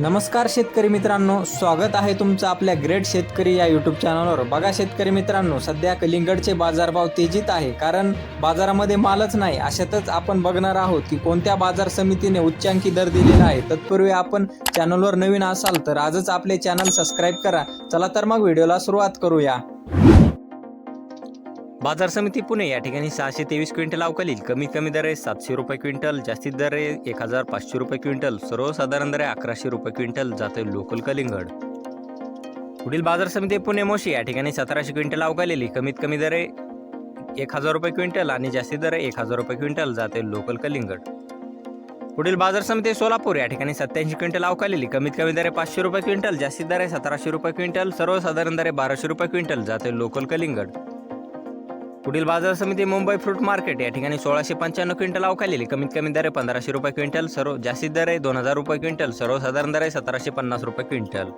नमस्कार शेतकरी मित्रांनो स्वागत आहे तुमचं आपल्या ग्रेट शेतकरी या यूट्यूब चॅनलवर बघा शेतकरी मित्रांनो सध्या कलिंगडचे बाजारभाव तेजीत आहे कारण बाजारामध्ये मालच नाही. अशातच आपण बघणार आहोत की कोणत्या बाजार समितीने उच्चांकी दर दिलेला आहे. तत्पूर्वी आपण चॅनलवर नवीन असाल तर आजच आपले चॅनल सबस्क्राईब करा. चला तर मग व्हिडिओला सुरुवात करूया. बाजार समिती पुणे या ठिकाणी सहाशे तेवीस क्विंटल अवकालील कमीत कमी दर आहे सातशे रुपये क्विंटल जास्तीत दर आहे एक हजार पाचशे रुपये क्विंटल सर्वसाधारण दर आहे अकराशे रुपये क्विंटल जाते लोकल कलिंगड. पुढील बाजार समिती पुणे मोशी या ठिकाणी सतराशे क्विंटल अवकालेली कमीत कमी दर आहे एक हजार रुपये क्विंटल आणि जास्तीत दर आहे एक हजार रुपये क्विंटल जाते लोकल कलिंगड. पुढील बाजार समिती सोलापूर या ठिकाणी सत्याऐंशी क्विंटल अवकालेली कमीत कमी दर आहे पाचशे रुपये क्विंटल जास्तीत दर आहे सतराशे रुपये क्विंटल सर्वसाधारण दर आहे बाराशे रुपये क्विंटल जाते लोकल कलिंगड. पुढील बाजार समिती मुंबई फ्रूट मार्केट या ठिकाणी सोळाशे पंच्याण्णव क्विंटल अवकालेली. कमीत कमी दर आहे पंधराशे रुपये क्विंटल सर्व जास्तीत दर आहे दोन हजार रुपये क्विंटल सर्वसाधारण दर आहे सतराशे पन्नास रुपये क्विंटल.